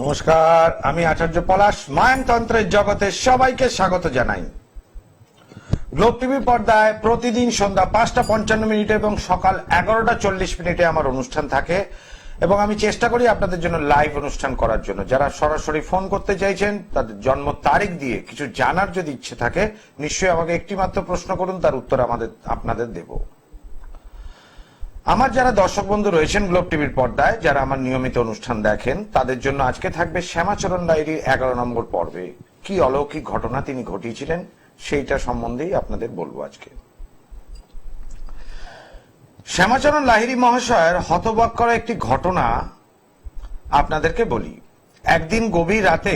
নমস্কার, আমি আচার্য পলাশ, মায়নতন্ত্রের জগতে সবাইকে স্বাগত জানাই। গ্লোব টিভি পর্দায় প্রতিদিন সন্ধ্যা পাঁচটা পঞ্চান্ন মিনিটে এবং সকাল এগারোটা চল্লিশ মিনিটে আমার অনুষ্ঠান থাকে এবং আমি চেষ্টা করি আপনাদের জন্য লাইভ অনুষ্ঠান করার জন্য। যারা সরাসরি ফোন করতে চাইছেন, তাদের জন্ম তারিখ দিয়ে কিছু জানার যদি ইচ্ছে থাকে, নিশ্চয়ই আমাকে একটি মাত্র প্রশ্ন করুন, তার উত্তর আমাদের, আপনাদের দেবো। আমার যারা দর্শক বন্ধু রয়েছেন গ্লোব টিভির পর্দায়, যারা আমার নিয়মিত অনুষ্ঠান দেখেন, তাদের জন্য আজকে থাকবে শ্যামাচরণ ডায়েরির এগারো নম্বর পর্বে। কি অলৌকিক ঘটনা তিনি ঘটিয়েছিলেন, সেইটা সম্বন্ধেই আপনাদের বলব আজকে। শ্যামাচরণ লাহিড়ী মহাশয়ের হতবাক করা একটি ঘটনা আপনাদেরকে বলি। একদিন গভীর রাতে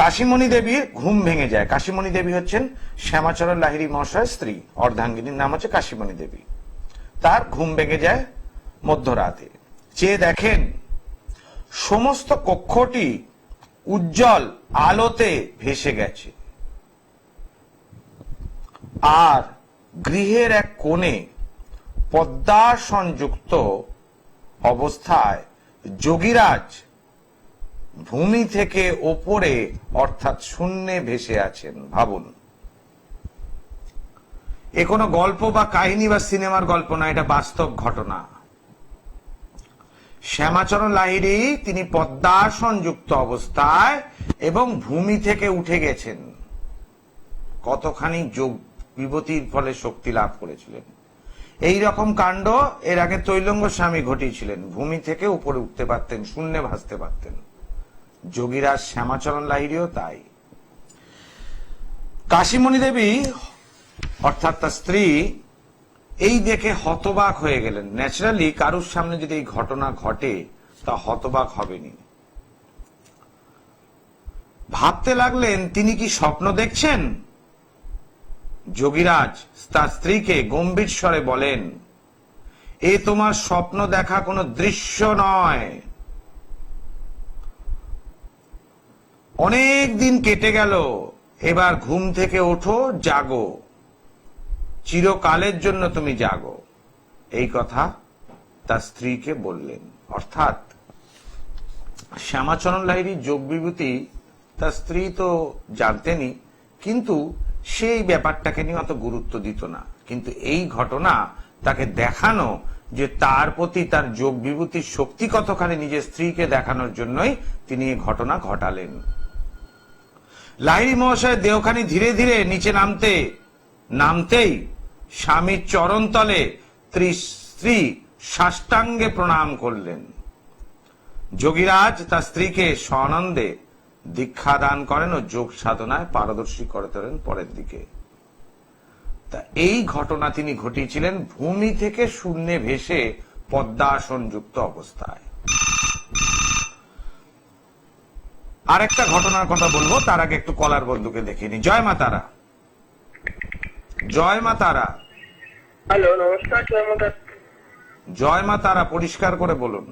কাশিমণি দেবীর ঘুম ভেঙে যায়। কাশিমণি দেবী হচ্ছেন শ্যামাচরণ লাহিড়ী মহাশয়ের স্ত্রী। অর্ধাঙ্গিনীর নাম হচ্ছে কাশিমণি দেবী। তার ঘুম ভেঙে যায় মধ্যরাতে। চেয়ে দেখেন, সমস্ত কক্ষটি উজ্জ্বল আলোতে ভেসে গেছে। আর গৃহের এক কোণে পদ্মা সংযুক্ত অবস্থায় যোগীরাজ ভূমি থেকে ওপরে, অর্থাৎ শূন্যে ভেসে আছেন। ভাবুন। এ কোনো গল্প বা কাহিনী বা সিনেমার গল্প না, এটা বাস্তব ঘটনা। শ্যামাচরণ লাহিড়ী তিনি পদ্মাসনযুক্ত অবস্থায় এবং ভূমি থেকে উঠে গেছেন। কতখানি যোগ বিভূতির ফলে শক্তি লাভ করেছিলেন। এই রকম কাণ্ড এর আগে তৈলঙ্গ স্বামী ঘটিয়েছিলেন। ভূমি থেকে উপরে উঠতে পারতেন, শূন্যে ভাসতে পারতেন। যোগীরাজ শ্যামাচরণ লাহিড়ীও তাই। কাশীমণি দেবী অর্থাৎ তার স্ত্রী এই দেখে হতবাক হয়ে গেলেন। ন্যাচারালি কারুর সামনে যদি এই ঘটনা ঘটে, তা হতবাক হবেনি ভাবতে লাগলেন, তিনি কি স্বপ্ন দেখছেন? যোগীরাজ তার স্ত্রীকে গম্ভীর স্বরে বলেন, এ তোমার স্বপ্ন দেখা কোনো দৃশ্য নয়। অনেক দিন কেটে গেল, এবার ঘুম থেকে ওঠো, জাগো। চিরকালের জন্য তুমি জাগো। এই কথা তার স্ত্রীকে বললেন। অর্থাৎ শ্যামাচরণ লাহিড়ী যোগ বিভূতি তার স্ত্রী তো জানতেনই, কিন্তু সেই ব্যাপারটাকে নিয়ে অত গুরুত্ব দিত না। কিন্তু এই ঘটনা তাকে দেখানো যে তার প্রতি তার যোগ বিভূতির শক্তি কতখানি নিজের স্ত্রীকে দেখানোর জন্যই তিনি এই ঘটনা ঘটালেন। লাহিড়ী মহাশয় দেহখানি ধীরে ধীরে নিচে নামতে, নামতেই স্বামীর চরণতলে স্ত্রী সাষ্টাঙ্গে প্রণাম করলেন। যোগীরাজ তার স্ত্রীকে সনন্দে দীক্ষা দান করেন ও যোগ সাধনায় পারদর্শী করে তোলেন পরের দিকে। তা এই ঘটনা তিনি ঘটিয়েছিলেন ভূমি থেকে শূন্যে ভেসে পদ্মাসন যুক্ত অবস্থায়। আরেকটা ঘটনার কথা বলব, তার আগে একটু কলার বন্ধুকে দেখিনি জয় মা তারা জয় মা তারা হ্যালো নমস্কার জয় মা তারা জয় মা তারা পরিষ্কার করে বলুন।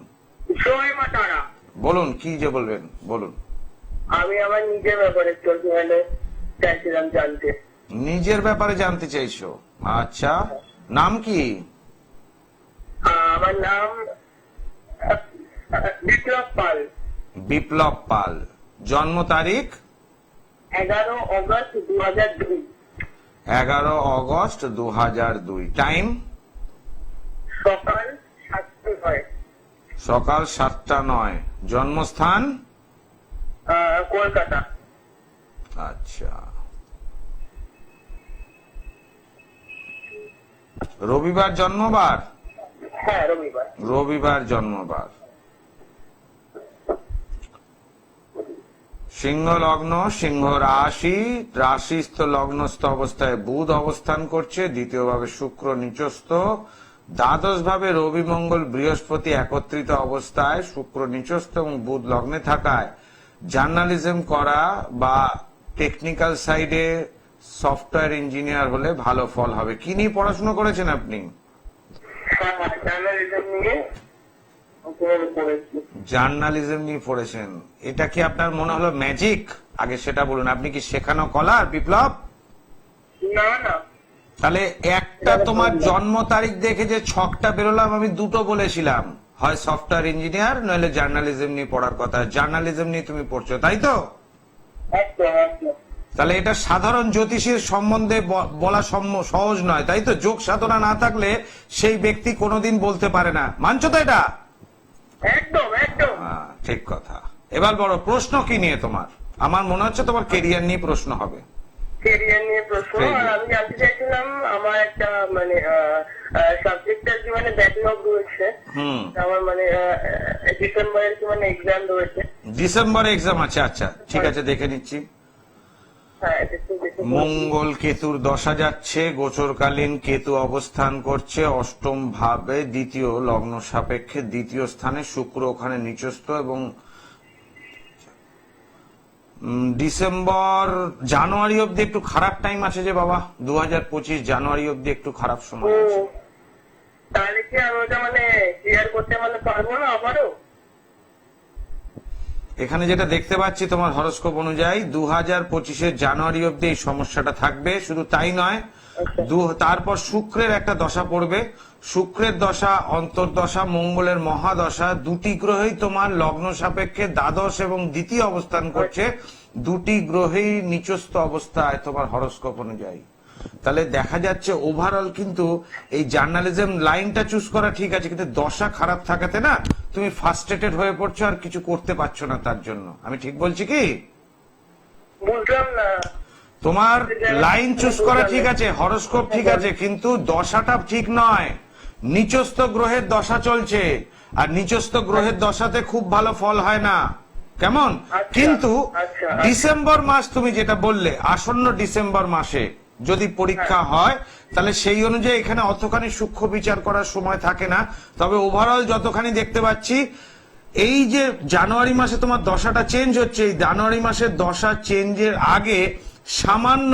জয় মা তারা। বলুন কি যে বলবেন বলুন। আমি আমার নিজের ব্যাপারে চলতে হলে চাইছিলাম জানতে। নিজের ব্যাপারে জানতে চাইছো? আচ্ছা নাম কি? আমার নাম বিপ্লব পাল। বিপ্লব পাল। জন্ম তারিখ? এগারো অগস্ট দু হাজার দুই। এগারো অগস্ট দু হাজার দুই। টাইম? সকাল সাতটা সকাল সাতটা নয়। জন্মস্থান? কলকাতা। আচ্ছা। রবিবার জন্মবার? হ্যাঁ রবিবার জন্মবার। সিংহ লগ্ন সিংহ রাশি রাশিস্থ লগ্নস্থ অবস্থায় বুধ অবস্থান করছে দ্বিতীয় ভাবে শুক্র নিচস্থ দ্বাদশ ভাবে রবি মঙ্গল বৃহস্পতি একত্রিত অবস্থায় শুক্র নিচস্থ এবং বুধ লগ্নে থাকায়। জার্নালিজম করা বা টেকনিক্যাল সাইডে সফটওয়্যার ইঞ্জিনিয়ার হলে ভালো ফল হবে। কি নিয়ে পড়াশোনা করেছেন আপনি? হ্যাঁ জার্নালিজম নিয়ে জার্নালিজম নিয়ে পড়েছেন। এটা কি আপনার মনে হলো ম্যাজিক আগে সেটা বলুন। আপনি কি শেখানো কলার বিপ্লব? না না। তাহলে একটা তোমার জন্ম তারিখ দেখে যে ছকটা বেরোলাম আমি দুটো বলেছিলাম। হয় সফটওয়্যার ইঞ্জিনিয়ার নইলে জার্নালিজম নিয়ে পড়ার কথা। জার্নালিজম নিয়ে তুমি পড়ছো তাই তো? তাহলে এটা সাধারণ জ্যোতিষীর সম্বন্ধে বলা সহজ নয় তাই তো? যোগ সাধনা না থাকলে সেই ব্যক্তি কোনোদিন বলতে পারে না। মানছো তো এটা? একদম একদম। ঠিক কথা। এবার বড় প্রশ্ন কি নিয়ে তোমার? আমার মনে হচ্ছে তোমার কেরিয়ার নিয়ে প্রশ্ন হবে। কেরিয়ার নিয়ে প্রশ্ন? আর আমি জানতে চাইছিলাম আমার একটা মানে সাবজেক্টের কি মানে ব্যাকলগ রয়েছে। হুম। আমার মানে ডিসেম্বরের কি মানে এক্সাম রয়েছে। ডিসেম্বরে এক্সাম আছে আচ্ছা ঠিক আছে দেখে নিচ্ছি হ্যাঁ এটা একটু দেখে বলুন। মঙ্গল কেতুর দশা যাচ্ছে গোচরকালীন কেতু অবস্থান করছে অষ্টম ভাবে দ্বিতীয় লগ্ন সাপেক্ষে দ্বিতীয় স্থানে শুক্র ওখানে নিচস্থ এবং ডিসেম্বর জানুয়ারি অব্দি একটু খারাপ টাইম আছে যে বাবা দু হাজার পঁচিশ জানুয়ারি অব্দি একটু খারাপ সময় আছে। তাহলে কি আমি ওটা মানে ক্লিয়ার করতে মানে পারব না আবারও? এখানে যেটা দেখতে পাচ্ছি তোমার হরস্কোপ অনুযায়ী দু হাজার পঁচিশের জানুয়ারি অব্দি এই সমস্যাটা থাকবে। শুধু তাই নয় আচ্ছা। তারপর শুক্রের একটা দশা পড়বে। শুক্রের দশা অন্তর্দশা মঙ্গলের মহাদশা দুটি গ্রহেই তোমার লগ্ন সাপেক্ষে দ্বাদশ এবং দ্বিতীয় অবস্থান করছে। দুটি গ্রহেই নিচস্থ অবস্থায় তোমার হরস্কোপ অনুযায়ী। তাহলে দেখা যাচ্ছে ওভারঅল কিন্তু এই জার্নালিজম লাইনটা চুজ করা ঠিক আছে কিন্তু দশা খারাপ থাকাতে না তুমি ফার্স্টেটেড হয়ে পড়ছো আর কিছু করতে পারছ না তার জন্য। আমি ঠিক বলছি কি? বুঝলাম না। তোমার লাইন চুজ করা ঠিক আছে হরস্কোপ ঠিক আছে কিন্তু দশাটা ঠিক নয়। নিচস্থ গ্রহের দশা চলছে আর নিচস্থ গ্রহের দশাতে খুব ভালো ফল হয় না। কেমন? আচ্ছা, কিন্তু আচ্ছা, আচ্ছা। ডিসেম্বর মাস তুমি যেটা বললে আসন্ন ডিসেম্বর মাসে যদি পরীক্ষা হ্যাঁ। হয় তাহলে সেই অনুযায়ী এখানে অতখানি সূক্ষ্ম বিচার করার সময় থাকে না। তবে ওভারঅল যতখানি দেখতে পাচ্ছি এই যে জানুয়ারি মাসে তোমার দশাটা চেঞ্জ হচ্ছে এই জানুয়ারি মাসের দশা চেঞ্জের আগে সামান্য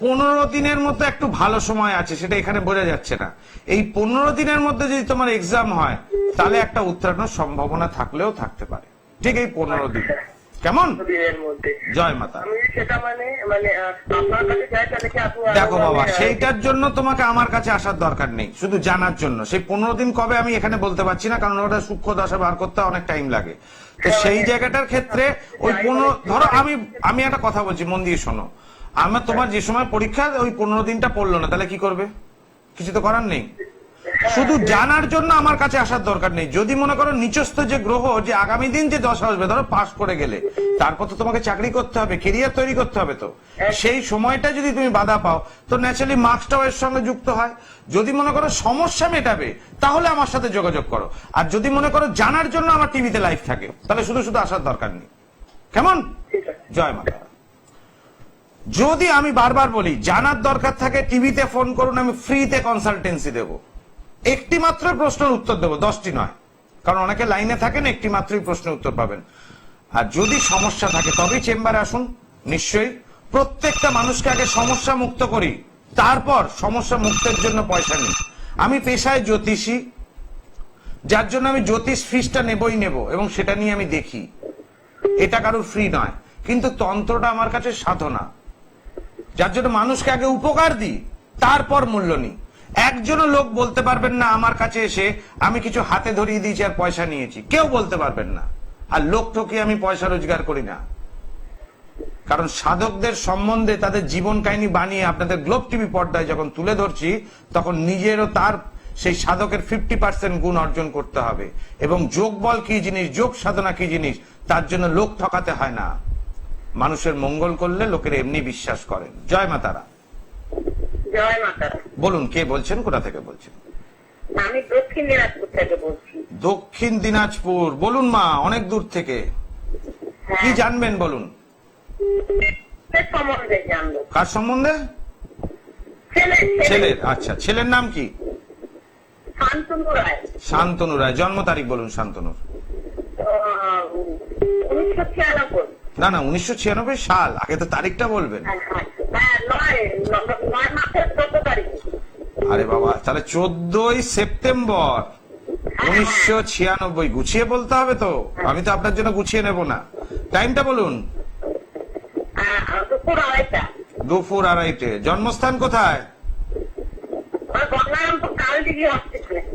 পনেরো দিনের মতো একটু ভালো সময় আছে সেটা এখানে বোঝা যাচ্ছে না। এই পনেরো দিনের মধ্যে যদি তোমার এক্সাম হয় তাহলে একটা উত্তরণের সম্ভাবনা থাকলেও থাকতে পারে। ঠিক এই পনেরো দিন। কেমন? জয় মাতা। মানে মানে দেখো বাবা সেইটার জন্য তোমাকে আমার কাছে আসার দরকার নেই শুধু জানার জন্য। সেই পনেরো দিন কবে আমি এখানে বলতে পারছি না কারণ ওটা সূক্ষ্ম দশা বার করতে অনেক টাইম লাগে। তো সেই জায়গাটার ক্ষেত্রে ওই পনেরো ধরো আমি আমি একটা কথা বলছি মন দিয়ে শোনো। আমার তোমার যে সময় পরীক্ষা ওই পনেরো দিনটা পড়ল না তাহলে কি করবে? কিছু তো করার নেই। শুধু জানার জন্য আমার কাছে আসার দরকার নেই। যদি মনে করো নিচস্থ যে গ্রহ যে আগামী দিন যে দশা আসবে ধরো পাস করে গেলে তারপর তো তোমাকে চাকরি করতে হবে কেরিয়ার তৈরি করতে হবে তো। সেই সময়টা যদি তুমি বাধা পাও তো ন্যাচারালি মার্কসটাও এর সঙ্গে যুক্ত হয়। যদি মনে করো সমস্যা মেটাবে তাহলে আমার সাথে যোগাযোগ করো। আর যদি মনে করো জানার জন্য আমার টিভিতে লাইভ থাকে তাহলে শুধু শুধু আসার দরকার নেই। কেমন? জয় মাতা যদি আমি বারবার বলি জানার দরকার থাকে টিভিতে ফোন করুন আমি ফ্রিতে কনসালটেন্সি দেব। একটি মাত্র প্রশ্নের উত্তর দেবো, দশটি নয়। কারণ অনেকে লাইনে থাকেন একটি মাত্রই প্রশ্নের উত্তর পাবেন। আর যদি সমস্যা থাকে, তবেই চেম্বারে আসুন, নিশ্চয়ই। প্রত্যেকটা মানুষকে আগে সমস্যা মুক্ত করি, তারপর সমস্যা মুক্তের জন্য পয়সা নিই। আমি পেশায় জ্যোতিষী, যার জন্য আমি জ্যোতিষ ফিসটা নেবই নেব, এবং সেটা নিয়ে আমি দেখি। এটা কারোর ফ্রি নয়। কিন্তু তন্ত্রটা আমার কাছে সাধনা, যার জন্য মানুষকে আগে উপকার দিই, তারপর মূল্য নিই। একজনও লোক বলতে পারবেন না আমার কাছে এসে আমি কিছু হাতে ধরিয়ে দিয়েছি আর পয়সা নিয়েছি। কেউ বলতে পারবেন না। আর লোক ঠকিয়ে আমি পয়সা রোজগার করি না। কারণ সাধকদের সম্বন্ধে তাদের জীবন কাহিনী বানিয়ে আপনাদের গ্লোব টিভি পর্দায় যখন তুলে ধরছি, তখন নিজেরও তার সেই সাধকের ফিফটি পার্সেন্ট গুণ অর্জন করতে হবে। এবং যোগ বল কি জিনিস, যোগ সাধনা কি জিনিস, তার জন্য লোক ঠকাতে হয় না। মানুষের মঙ্গল করলে লোকের এমনি বিশ্বাস করেন। জয় মাতারা জয় মাতা। বলুন কে বলছেন? কোথা থেকে বলছেন? আমি দক্ষিণ দিনাজপুর থেকে বলছি। দক্ষিণ দিনাজপুর। বলুন মা অনেক দূর থেকে। কি হ্যাঁ জানবেন বলুন? সম্বন্ধে জানব। কার সম্বন্ধে? ছেলে ছেলে ছেলের আচ্ছা। ছেলের নাম কি? শান্তনু রায়। শান্তনু রায়। জন্ম তারিখ বলুন শান্তনুর। না না উনিশশো ছিয়ানব্বই সাল। আগে তো তারিখটা বলবেন। আরে বাবা তাহলে চোদ্দই সেপ্টেম্বর উনিশশো ছিয়ানব্বই গুছিয়ে বলতে হবে তো? আমি তো আপনার জন্য গুছিয়ে নেব না। টাইমটা বলুন। দুপুর আড়াইটে। জন্মস্থান কোথায়?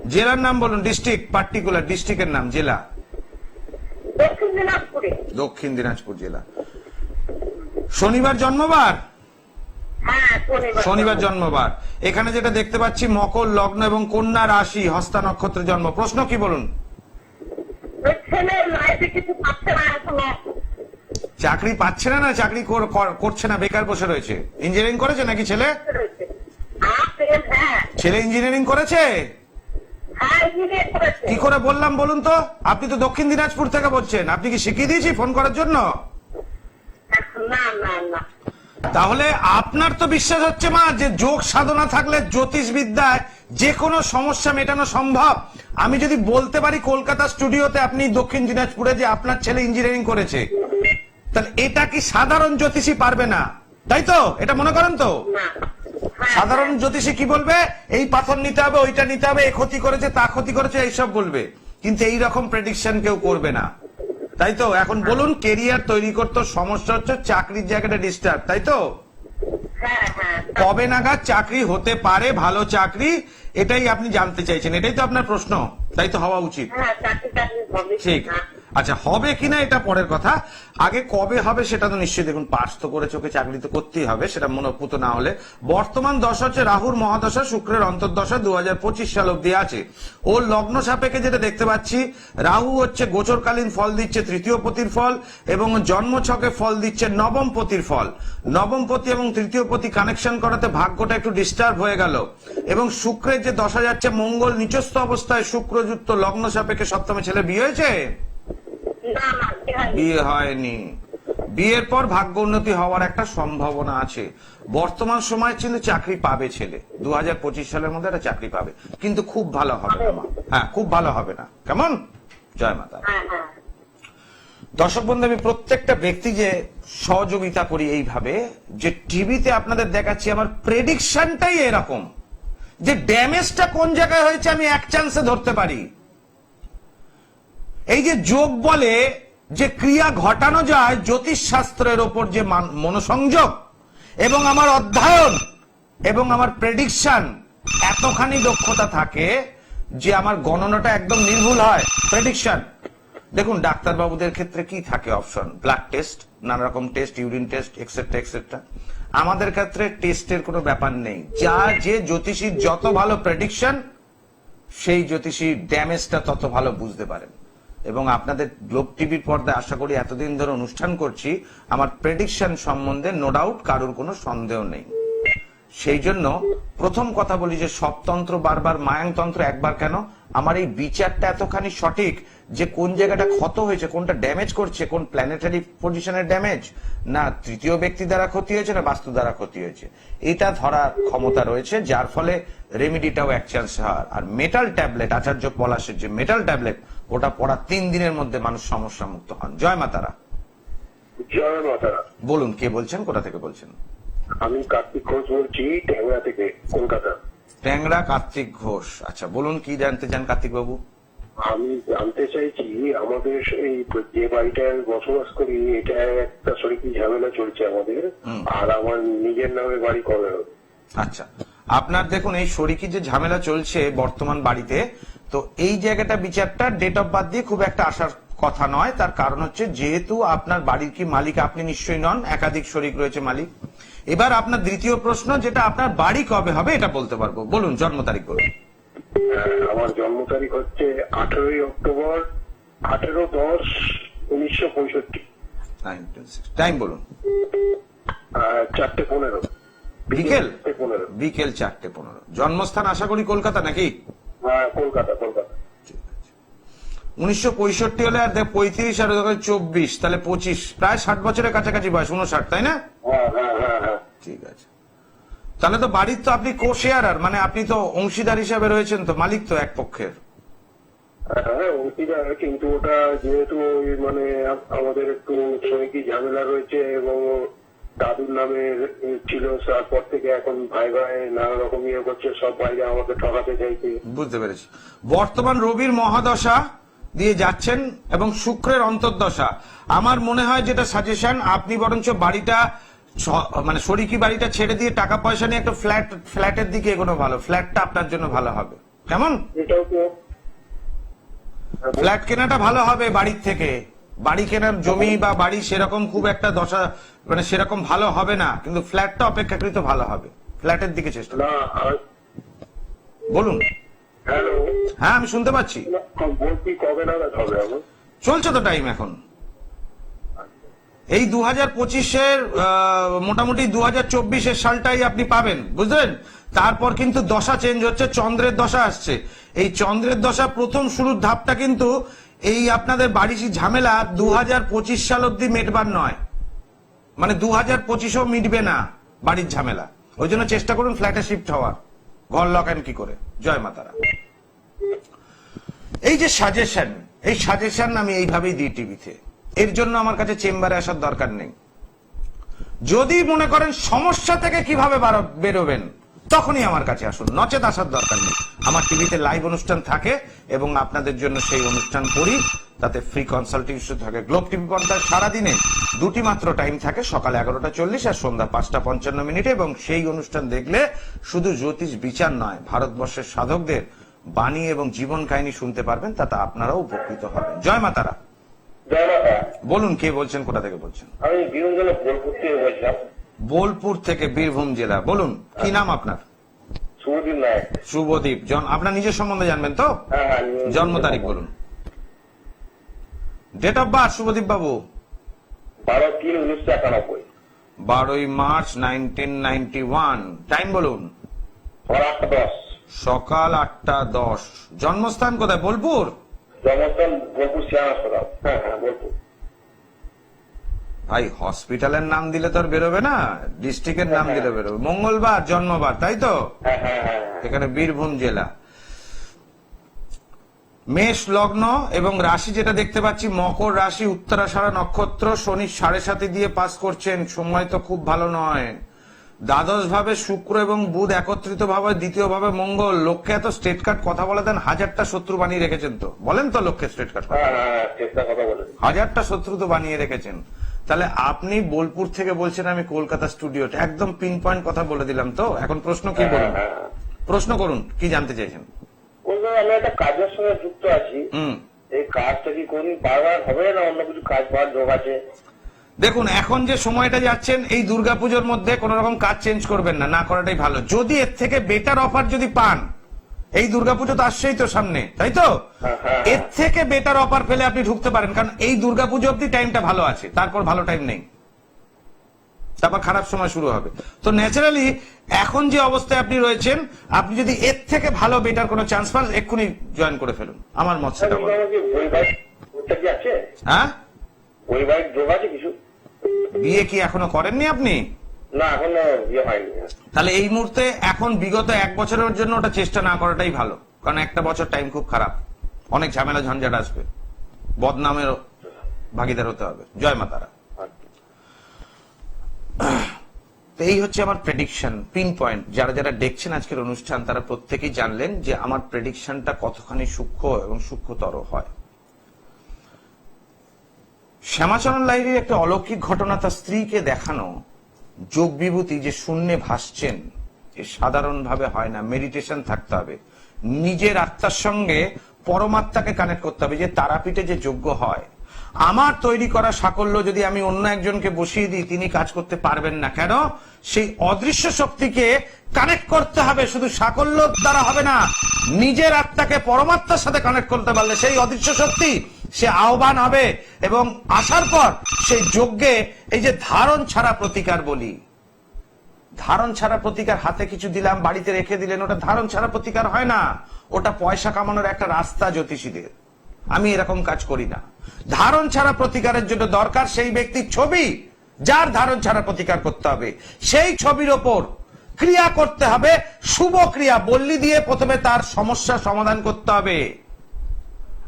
জেলার নাম বলুন ডিস্ট্রিক্ট পার্টিকুলার ডিস্ট্রিক্টের নাম জেলা। দক্ষিণ দক্ষিণ দিনাজপুর জেলা। শনিবার জন্মবার? হ্যাঁ শনিবার। শনিবার জন্মবার। এখানে যেটা দেখতে পাচ্ছি মকর লগ্ন এবং কন্যা রাশি হস্তা নক্ষত্রের জন্ম। প্রশ্ন কি বলুন? চাকরি পাচ্ছে না না চাকরি কর- কর- করছে না বেকার বসে রয়েছে। ইঞ্জিনিয়ারিং করেছে নাকি ছেলে? ছেলে, হ্যাঁ ইঞ্জিনিয়ারিং করেছে। হ্যাঁ কি করে বললাম বলুন তো? আপনি তো দক্ষিণ দিনাজপুর থেকে বলছেন। আপনি কি শিখিয়ে দিয়েছি ফোন করার জন্য? তাহলে আপনার তো বিশ্বাস হচ্ছে মা যে যোগ সাধনা থাকলে জ্যোতিষ বিদ্যায় যে কোনো সমস্যা মেটানো সম্ভব। আমি যদি বলতে পারি কলকাতা স্টুডিওতে আপনি দক্ষিণ দিনাজপুরে যে আপনার ছেলে ইঞ্জিনিয়ারিং করেছে তাহলে এটা কি সাধারণ জ্যোতিষী পারবে না? তাই তো? এটা মনে করেন তো? হ্যাঁ, সাধারণ জ্যোতিষী কি বলবে? এই পাথর নিতে হবে ওইটা নিতে হবে এ ক্ষতি করেছে তা ক্ষতি করেছে এইসব বলবে। কিন্তু এই রকম প্রেডিকশন কেউ করবে না। তাই তো? এখন বলুন কেরিয়ার তৈরি করতে সমস্যা হচ্ছে চাকরির জায়গাটা ডিস্টার্ব তাই তো? হ্যাঁ হ্যাঁ কবে নাগাদ চাকরি হতে পারে ভালো চাকরি এটাই আপনি জানতে চাইছেন এটাই তো আপনার প্রশ্ন তাই তো হওয়া উচিত। হ্যাঁ ঠিক। আচ্ছা হবে কিনা এটা পরের কথা। আগে কবে হবে সেটা তো নিশ্চয়ই দেখুন, পাস তো করে চোখে, চাকরি তো করতেই হবে, সেটা মনোপুত না হলে। বর্তমান দশা হচ্ছে রাহুর মহাদশা, শুক্রের অন্তর্দশা দু হাজার পঁচিশ সাল অব্দি আছে। ও লগ্ন সাপেক্ষে যেটা দেখতে পাচ্ছি, রাহু হচ্ছে গোচরকালীন ফল দিচ্ছে তৃতীয় পতির ফল, এবং জন্ম ছকে ফল দিচ্ছে নবম পতির ফল। নবম পতি এবং তৃতীয় পতি কানেকশন করাতে ভাগ্যটা একটু ডিস্টার্ব হয়ে গেল। এবং শুক্রের যে দশা যাচ্ছে, মঙ্গল নিচস্থ অবস্থায় শুক্রযুক্ত লগ্ন সাপেক্ষে সপ্তমে ছেলে বিয়ে হয়েছে। বিয়ে হয়নি। বিয়ের পর ভাগ্য উন্নতি হওয়ার একটা সম্ভাবনা আছে। বর্তমান সময় কিন্তু চাকরি পাবে ছেলে। দু সালের মধ্যে একটা চাকরি পাবে। কিন্তু খুব ভালো হবে না মা। হ্যাঁ খুব ভালো হবে না। কেমন? জয় মাতা হ্যাঁ হ্যাঁ। দর্শক বন্ধু আমি প্রত্যেকটা ব্যক্তি যে সহযোগিতা করি এইভাবে যে টিভিতে আপনাদের দেখাচ্ছি আমার প্রেডিকশনটাই এরকম। যে ড্যামেজটা কোন জায়গায় হয়েছে আমি এক চান্সে ধরতে পারি। এই যে যোগ বলে যে ক্রিয়া ঘটানো যায় জ্যোতিষ শাস্ত্রের ওপর যে মান- মনোসংযোগ এবং আমার অধ্যয়ন এবং আমার প্রেডিকশন এতখানি দক্ষতা থাকে যে আমার গণনাটা একদম নির্ভুল হয়। প্রেডিকশন দেখুন, ডাক্তারবাবুদের ক্ষেত্রে কি থাকে অপশন ব্লাড টেস্ট নানা রকম test urine test etcetera etcetera আমাদের ক্ষেত্রে টেস্টের কোনো ব্যাপার নেই। যা, যে জ্যোতিষীর যত ভালো প্রেডিকশন সেই জ্যোতিষী ড্যামেজটা তত ভালো বুঝতে পারেন। এবং আপনাদের গ্লোব টিভির পর্দায় আশা করি এতদিন ধরে অনুষ্ঠান করছি, আমার প্রেডিকশন সম্বন্ধে নো ডাউট কারোর কোনো সন্দেহ নেই। সেই জন্য প্রথম কথা বলি যে সবতন্ত্র বারবার মায়াংতন্ত্র একবার কেন? আমার এই বিচারটা এতখানি সঠিক যে কোন জায়গাটা ক্ষত হয়েছে, কোনটা ড্যামেজ করছে, কোন প্ল্যানেটারি পজিশনের ড্যামেজ না, তৃতীয় ব্যক্তি দ্বারা ক্ষতি হয়েছে, না বাস্তু দ্বারা ক্ষতি হয়েছে। এটা ধরার ক্ষমতা রয়েছে, যার ফলে রেমিডিটাও এক চান্স আর মেটাল ট্যাবলেট আচার্য পলাশের যে মেটাল ট্যাবলেট ওটা পড়া তিন দিনের মধ্যে মানুষ সমস্যা মুক্ত হন। জয় মাতারা জয় মাতারা বলুন কে বলছেন কোথা থেকে বলছেন? আমি কার্তিক ঘোষ বলছি ট্যাংরা থেকে কলকাতা। ট্যাংরা কার্তিক ঘোষ। আচ্ছা বলুন কি জানতে চান কার্তিক বাবু আমি জানতে চাইছি আমাদের এই যে বাড়িটায় বসবাস করি এটা একটা শরীর ঝামেলা চলছে আমাদের। আর আমার নিজের নামে বাড়ি কবে হবে আচ্ছা। আপনার দেখুন এই শরিকি যে ঝামেলা চলছে বর্তমান বাড়িতে তো এই জায়গাটা বিচারটা ডেট অফ বার্থ দিয়ে খুব একটা আসার কথা নয়। তার কারণ হচ্ছে যেহেতু আপনার বাড়ির কি মালিক আপনি নিশ্চয়ই নন একাধিক শরিক রয়েছে মালিক। এবার আপনার দ্বিতীয় প্রশ্ন যেটা আপনার বাড়ি কবে হবে এটা বলতে পারব। বলুন জন্ম তারিখ বলুন। আমার জন্ম তারিখ হচ্ছে আঠেরোই অক্টোবর আঠেরো দশ উনিশশো পঁয়ষট্টি। টাইম বলুন। চারটে পনেরো। বিকেল? পনেরো। বিকেল চারটে পনেরো। জন্মস্থান আশা করি কলকাতা নাকি? কলকাতা কলকাতা। উনিশশো পঁয়ষট্টি হলে আর পঁয়ত্রিশ আর চব্বিশ তাহলে পঁচিশ প্রায় ষাট বছরের কাছাকাছি বয়স উনষাট তাই না? হ্যাঁ হ্যাঁ হ্যাঁ হ্যাঁ। ঠিক আছে। তাহলে তো বাড়ির তো আপনি কো শেয়ারার মানে আপনি তো অংশীদার হিসাবে রয়েছেন তো মালিক তো এক পক্ষের। হ্যাঁ কিন্তু ওটা যেহেতু মানে আমাদের একটু শ্রমিকি ঝামেলা রয়েছে এবং দাদুর নামে ছিল তারপর থেকে এখন ভাই ভাই নানা রকম ইয়ে করছে সব বাইরে আমাকে ঠকাতে চাইছে। বুঝতে পেরেছি। বর্তমান রবির মহাদশা দিয়ে যাচ্ছেন এবং শুক্রের অন্তর্দশা। আমার মনে হয় যেটা সাজেশন আপনি বরঞ্চ বাড়িটা মানে শরিকি বাড়িটা ছেড়ে দিয়ে টাকা পয়সা নিয়ে একটা ফ্ল্যাট ফ্ল্যাটের দিকে এগোনো ভালো। ফ্ল্যাটটা আপনার জন্য ভালো হবে। কেমন? ফ্ল্যাট কেনাটা ভালো হবে বাড়ির থেকে। বাড়ি কেনার জমি বা বাড়ি সেরকম খুব একটা দশা মানে সেরকম ভালো হবে না কিন্তু ফ্ল্যাটটা অপেক্ষাকৃত ভালো হবে। ফ্ল্যাটের দিকে চেষ্টা বলুন। হ্যাঁ আমি শুনতে পাচ্ছি। চলছে তো টাইম এখন। এই দু হাজার পঁচিশের মোটামুটি দু হাজার চব্বিশের সালটাই আপনি পাবেন বুঝলেন? তারপর কিন্তু দশা চেঞ্জ হচ্ছে চন্দ্রের দশা আসছে। এই চন্দ্রের দশা প্রথম শুরুর ধাপটা কিন্তু এই আপনাদের বাড়ির ঝামেলা? দু হাজার পঁচিশ সাল অব্দি মেটবার নয়। মানে দু হাজার পঁচিশেও মিটবে না বাড়ির ঝামেলা। ওই জন্য চেষ্টা করুন ফ্ল্যাটে শিফট হওয়ার। ঘর লকেন কি করে? জয় মাতারা। এই যে সাজেশন এই সাজেশন আমি এইভাবেই দিই টিভিতে। এর জন্য আমার কাছে চেম্বারে আসার দরকার নেই। যদি মনে করেন সমস্যা থেকে কীভাবে বেরোবেন তখনই আমার কাছে আসুন। নচেত আসার দরকার নেই। আমার টিভিতে লাইভ অনুষ্ঠান থাকে এবং আপনাদের জন্য সেই অনুষ্ঠান করি। তাতে ফ্রি কনসালটেশন থাকে। গ্লোব টিভি পর্দায় সারাদিনে দুটি মাত্র টাইম থাকে। সকাল এগারোটা চল্লিশ আর সন্ধ্যা পাঁচটা পঞ্চান্ন মিনিটে এবং সেই অনুষ্ঠান দেখলে শুধু জ্যোতিষ বিচার নয় ভারতবর্ষের সাধকদের বাণী এবং জীবন কাহিনী শুনতে পারবেন। তাতে আপনারাও উপকৃত হবেন। জয় মাতারা জয় মাতা বলুন কে বলছেন কোথা থেকে বলছেন? আমি বীরঞ্জন বোলপুর থেকে বলছিলাম। বোলপুর থেকে বীরভূম জেলা। বলুন কি নাম আপনার? শুভদীপ জন আপনার নিজের সম্বন্ধে জানবেন তো? হ্যাঁ হ্যাঁ জন্ম তারিখ বলুন। ডেট অফ বার্থ শুভদীপ বাবু? বারো তিন উনিশশো একানব্বই। বারোই March nineteen ninety one time বলুন। সকাল আটটা দশ। জন্মস্থান কোথায়? বোলপুর? জন্মস্থান বোলপুর শিয়ান হ্যাঁ হ্যাঁ বোলপুর। ভাই হসপিটালের নাম দিলে তো আর বেরোবে না ডিস্ট্রিক্টের নাম দিলে বেরোবে। মঙ্গলবার জন্মবার তাই তো? হ্যাঁ হ্যাঁ হ্যাঁ। হ্যাঁ। এখানে বীরভূম জেলা। মেষ লগ্ন এবং রাশি যেটা দেখতে পাচ্ছি মকর রাশি উত্তরাষাঢ়া নক্ষত্র শনি সাড়ে সাথে দিয়ে পাস করছেন। সময় তো খুব ভালো নয়। দ্বাদশ ভাবে শুক্র এবং বুধ একত্রিত ভাবে দ্বিতীয় ভাবে মঙ্গল। লক্ষ্যে এত স্টেট কার্ড কথা বলে দেন হাজারটা শত্রু বানিয়ে রেখেছেন তো। বলেন তো লক্ষ্যে স্টেট কার্ড হ্যাঁ হ্যাঁ হ্যাঁ হাজারটা শত্রু তো বানিয়ে রেখেছেন। তাহলে আপনি বোলপুর থেকে বলছেন আমি কলকাতা স্টুডিওতে। একদম পিন পয়েন্ট কথা বলে দিলাম তো। এখন প্রশ্ন কি হ্যাঁ বলুন? হ্যাঁ। প্রশ্ন করুন কি জানতে চাইছেন? আমি একটা কাজের সঙ্গে যুক্ত আছি। এই কাজটা কি কোনদিন বারবার হবে না অন্য কিছু কাজ পাওয়ার যোগ আছে? দেখুন এখন যে সময়টা যাচ্ছেন এই দুর্গাপুজোর মধ্যে কোন রকম কাজ চেঞ্জ করবেন না না করাটাই ভালো। যদি এর থেকে বেটার অফার যদি পান এই দুর্গাপুজো তো আসছেই তো সামনে তাই তো? হ্যাঁ, হ্যাঁ। এর থেকে বেটার অফার পেলে আপনি ঢুকতে পারেন কারণ এই দুর্গাপুজো অব্দি টাইমটা ভালো আছে তারপর ভালো টাইম নেই। তারপর খারাপ সময় শুরু হবে। তো ন্যাচারালি এখন যে অবস্থায় আপনি রয়েছেন আপনি যদি এর থেকে ভালো বেটার কোনো চান্স পান এক্ষুনি জয়েন করে ফেলুন। আমার মত সেটা হ্যাঁ বিয়ে কি এখনও করেননি আপনি? হয়নি। তাহলে এই মুহূর্তে এখন বিগত এক বছরের জন্য ওটা চেষ্টা না করাটাই ভালো, কারণ একটা বছর টাইম খুব খারাপ। অনেক ঝামেলা, ঝঞ্ঝাট আসবে। বদনামের ভাগিদার হতে হবে। জয় মাতারা এই হচ্ছে আমার প্রেডিকশন পিন পয়েন্ট যারা যারা দেখছেন আজকের অনুষ্ঠান, তারা প্রত্যেকেই জানলেন যে আমার প্রেডিকশনটা কতখানি সূক্ষ্ম এবং সূক্ষ্মতর হয়। শ্যামাচরণ লাইভে একটা অলৌকিক ঘটনা তার স্ত্রীকে দেখানো যোগ বিভূতি যে শূন্যে ভাসছেন, এ সাধারণভাবে হয় না মেডিটেশন থাকতে হবে। নিজের আত্মার সঙ্গে পরমাত্মাকে কানেক্ট করতে হবে, যে তারাপীঠে যে যোগ্য হয়। আমার তৈরি করা সাকল্য যদি আমি অন্য একজনকে বসিয়ে দিই, তিনি কাজ করতে পারবেন না। কেন? সেই অদৃশ্য শক্তিকে কানেক্ট করতে হবে, শুধু সাকল্য দ্বারা হবে না। নিজের আত্মাকে পরমাত্মার সাথে কানেক্ট করতে পারলে সেই অদৃশ্য শক্তি সে আহ্বান হবে এবং আসার পর সেই যজ্ঞে এই যে ধারণ ছাড়া প্রতিকার বলি, ধারণ ছাড়া প্রতিকার হাতে কিছু দিলাম, বাড়িতে রেখে দিলেন, ওটা ধারণ ছাড়া প্রতিকার হয় না। ওটা পয়সা কামানোর একটা রাস্তা জ্যোতিষীদের। আমি এরকম কাজ করি না। ধারণ ছাড়া প্রতিকারের জন্য দরকার সেই ব্যক্তির ছবি, যার ধারণ ছাড়া প্রতিকার করতে হবে। সেই ছবির ওপর ক্রিয়া করতে হবে, শুভ ক্রিয়া, বল্লি দিয়ে প্রথমে তার সমস্যা সমাধান করতে হবে।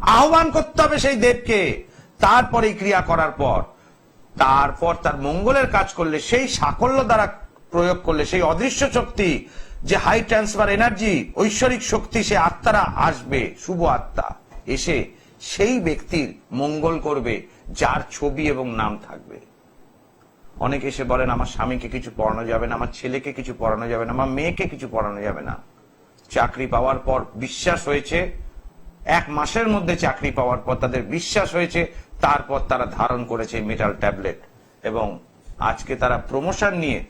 আহ্বান করতে হবে সেই দেবকে। তারপরে ক্রিয়া করার পর। তারপর তার মঙ্গলের কাজ করলে, সেই সাকল্য দ্বারা প্রয়োগ করলে, সেই অদৃশ্য শক্তি, যে হাই ট্রান্সফার এনার্জি ঐশ্বরিক শক্তি, সে আত্মারা আসবে, শুভ আত্মা। এসে সেই ব্যক্তির মঙ্গল করবে, যার ছবি এবং নাম থাকবে। অনেকে এসে বলেন, আমার স্বামীকে কিছু পড়ানো যাবে না, আমার ছেলেকে কিছু পড়ানো যাবে না, আমার মেয়েকে কিছু পড়ানো যাবে না। চাকরি পাওয়ার পর বিশ্বাস হয়েছে এক মাসের মধ্যে চাকরি পাওয়ার পর তাদের বিশ্বাস হয়েছে, তারপর তারা ধারণ করেছে মেটাল ট্যাবলেট এবং আজকে তারা প্রমোশন নিয়ে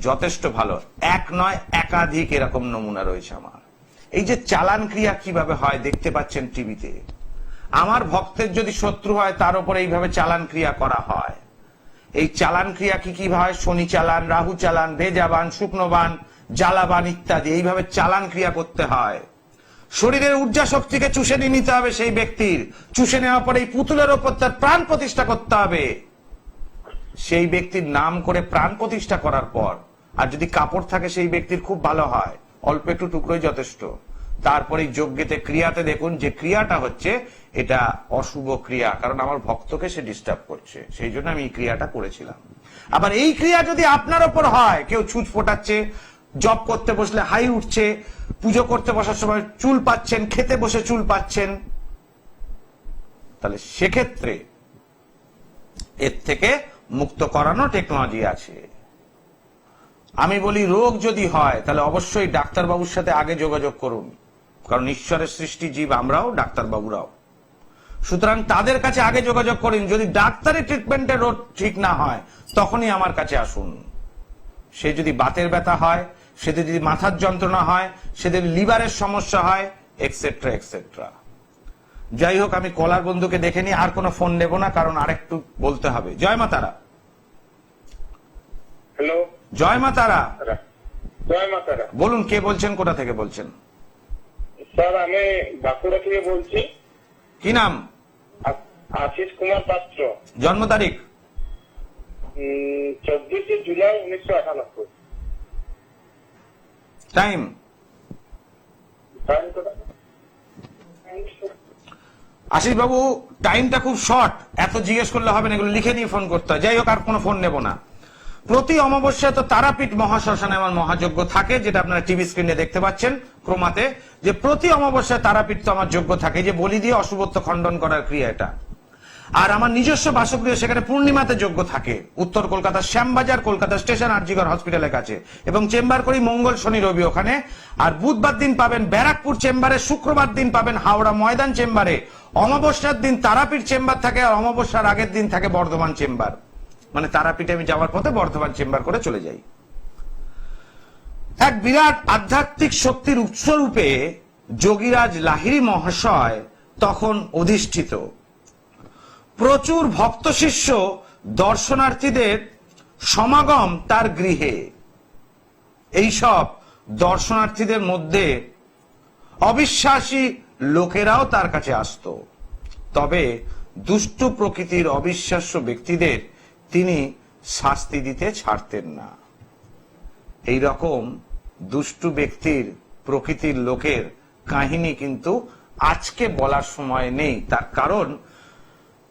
যথেষ্ট ভালো। এক নয়, একাধিক এরকম নমুনা রয়েছে আমার। এই যে চালান ক্রিয়া কীভাবে হয় দেখতে পাচ্ছেন টিভিতে। আমার ভক্তের যদি শত্রু হয়, তার উপরে এইভাবে চালান ক্রিয়া করা হয়। এই চালান ক্রিয়া কি কি হয়? শনি চালান, রাহু চালান ভেজাবান শুকনোবান জ্বালাবান ইত্যাদি। এইভাবে চালান ক্রিয়া করতে হয়। শরীরের ঊর্জা শক্তিকে চুষে নিয়ে নিতে হবে সেই ব্যক্তির। চুষে নেওয়ার পরে এই পুতুলের ওপর তার প্রাণ প্রতিষ্ঠা করতে হবে। সেই ব্যক্তির নাম করে প্রাণ প্রতিষ্ঠা করার পর, আর যদি কাপড় থাকে সেই ব্যক্তির খুব ভালো হয়, অল্প একটু টুকরোই যথেষ্ট। তারপরে যজ্ঞেতে, ক্রিয়াতে দেখুন যে ক্রিয়াটা হচ্ছে, এটা অশুভ ক্রিয়া, কারণ আমার ভক্তকে সে ডিস্টার্ব করছে, সেই জন্য আমি এই ক্রিয়াটা করেছিলাম। আবার এই ক্রিয়া যদি আপনার ওপর হয়, কেউ ছুঁচ ফোটাচ্ছে জব করতে বসলে হাই উঠছে, পুজো করতে বসার সময় চুল পাচ্ছেন, খেতে বসে চুল পাচ্ছেন। তাহলে সেক্ষেত্রে এর থেকে মুক্ত করানো টেকনোলজি আছে। আমি বলি রোগ যদি হয়, তাহলে অবশ্যই ডাক্তারবাবুর সাথে আগে যোগাযোগ করুন। কারণ ঈশ্বরের সৃষ্টি জীব, আমরাও ডাক্তারবাবুরাও। সুতরাং তাদের কাছে আগে যোগাযোগ করুন। যদি ডাক্তারের ট্রিটমেন্টের রোগ ঠিক না হয়, তখনই আমার কাছে আসুন। সে যদি বাতের ব্যথা হয় সে যদি মাথার যন্ত্রণা হয় সে যদি লিভারের সমস্যা হয় এক্সেট্রা এক্সেট্রা যাই হোক আমি কলার বন্ধুকে দেখে নিই আর কোনো ফোন নেব না কারণ আরেকটু বলতে হবে। জয় মা তারা। হ্যালো। জয় মা তারা। জয় মা তারা। বলুন কে বলছেন কোথা থেকে বলছেন? স্যার আমি বাঁকুড়া থেকে বলছি। কি নাম? আশিস কুমার পাত্র। জন্ম তারিখ? চব্বিশে জুলাই উনিশশো আটানব্বই। টাইম আশিস বাবু টাইমটা খুব শর্ট এত জিজ্ঞেস করলে হবে না, এগুলো লিখে নিয়ে ফোন করতে হয়। যাই হোক, আর কোনো ফোন নেব না। প্রতি অমাবস্যায় তো তারাপীঠ মহাশ্মশানে আমার মহাযজ্ঞ থাকে, যেটা আপনারা টিভি স্ক্রিনে দেখতে পাচ্ছেন ক্রমাতে। যে প্রতি অমাবস্যায় তারাপীঠ তো আমার যোগ্য থাকে। যে বলি দিয়ে অশুভত্ব খণ্ডন করার ক্রিয়া এটা। আর আমার নিজস্ব বাসগৃহ সেখানে পূর্ণিমাতে যোগ্য থাকে। উত্তর কলকাতার শ্যামবাজার কলকাতা স্টেশন আরজিগর হসপিটালের কাছে। এবং চেম্বার করি মঙ্গল, শনি, রবি ওখানে। আর বুধবার দিন পাবেন ব্যারাকপুর চেম্বারে, শুক্রবার দিন পাবেন হাওড়া ময়দান চেম্বারে। অমাবস্যার দিন তারাপীঠ চেম্বার থাকে আর অমাবস্যার আগের দিন থাকে বর্ধমান চেম্বার। মানে তারাপীঠে আমি যাওয়ার পথে বর্ধমান চেম্বার করে চলে যাই। এক বিরাট আধ্যাত্মিক শক্তির উৎসরূপে যোগীরাজ লাহিড়ী মহাশয় তখন অধিষ্ঠিত। প্রচুর ভক্ত শিষ্য দর্শনার্থীদের সমাগম তার গৃহে। এইসব দর্শনার্থীদের মধ্যে অবিশ্বাসী লোকেরাও তার কাছে আসতো। তবে দুষ্ট প্রকৃতির অবিশ্বাস্য ব্যক্তিদের তিনি শাস্তি দিতে ছাড়তেন না। এই রকম দুষ্টু ব্যক্তির, প্রকৃতির লোকের কাহিনী কিন্তু আজকে বলার সময় নেই। তার কারণ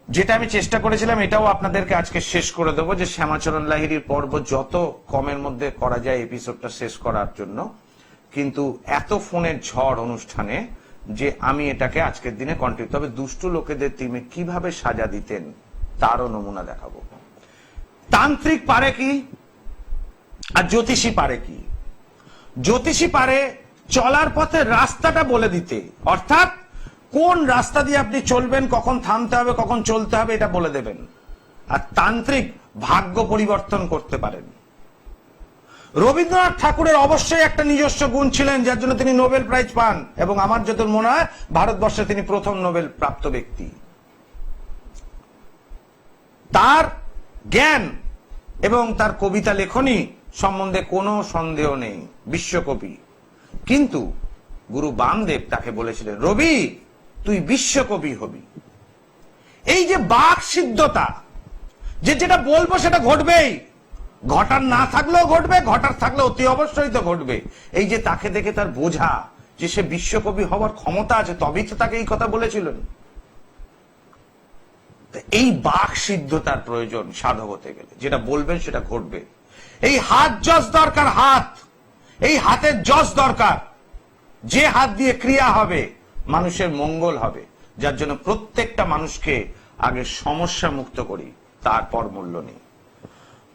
যেটা আমি চেষ্টা করেছিলাম, এটাও আপনাদেরকে আজকে শেষ করে দেবো যে শ্যামাচরণ লাহিড়ির পর্ব যত কমের মধ্যে করা যায় এপিসোডটা শেষ করার জন্য। কিন্তু এত ফোনের ঝড় অনুষ্ঠানে যে আমি এটাকে আজকের দিনে কন্টিনিউ তবে দুষ্টু লোকেদের তিনি কীভাবে সাজা দিতেন, তারও নমুনা দেখাবো। তান্ত্রিক পারে কি? আর জ্যোতিষী পারে কি? জ্যোতিষী পারে চলার পথে রাস্তাটা বলে দিতে। অর্থাৎ কোন রাস্তা দিয়ে আপনি চলবেন, কখন থামতে হবে, কখন চলতে হবে, এটা বলে দেবেন। আর তান্ত্রিক ভাগ্য পরিবর্তন করতে পারেন। রবীন্দ্রনাথ ঠাকুরের অবশ্যই একটা নিজস্ব গুণ ছিলেন, যার জন্য তিনি নোবেল প্রাইজ পান, এবং আমার যত মনে হয়, ভারতবর্ষে তিনি প্রথম নোবেল প্রাপ্ত ব্যক্তি। তার জ্ঞান এবং তার কবিতা লেখনী সম্বন্ধে কোনো সন্দেহ নেই, বিশ্বকবি। কিন্তু গুরু বামদেব তাকে বলেছিলেন, রবি তুই বিশ্বকবি হবি। এই যে বাক সিদ্ধতা, যে যেটা বলব সেটা ঘটবেই। ঘটার না থাকলেও ঘটবে, ঘটার থাকলে অতি অবশ্যই তো ঘটবে। এই যে তাকে দেখে তার বোঝা যে সে বিশ্বকবি হওয়ার ক্ষমতা আছে, তবেই তো তাকে এই কথা বলেছিলেন। এই বাক সিদ্ধতার প্রয়োজন সাধক হতে গেলে, যেটা বলবেন সেটা ঘটবে। এই হাত যশ দরকার, হাত। এই হাতের যশ দরকার। যে হাত দিয়ে ক্রিয়া হবে মানুষের মঙ্গল হবে, যার জন্য প্রত্যেকটা মানুষকে আগে সমস্যা মুক্ত করি, তারপর মূল্য নেই।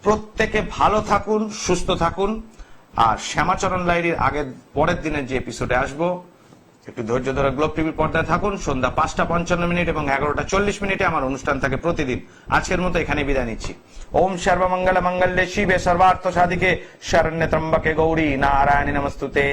প্রত্যেকে ভালো থাকুন, সুস্থ থাকুন, আর শ্যামাচরণ লাইরির আগের, পরের দিনের যে এপিসোডে আসব, একটু ধৈর্য ধরে গ্লোব টিভির পর্দায় থাকুন, সন্ধ্যা পাঁচটা পঞ্চান্ন মিনিট এবং এগারোটা চল্লিশ মিনিটে আমার অনুষ্ঠান থাকে প্রতিদিন। আজকের মতো এখানে বিদায় নিচ্ছি। ওম সর্বমঙ্গল মঙ্গলে শিবে সর্বার্থ সাধিকে, শরণ্য ত্রম্বকে গৌরী নারায়ণী নমস্তুতে।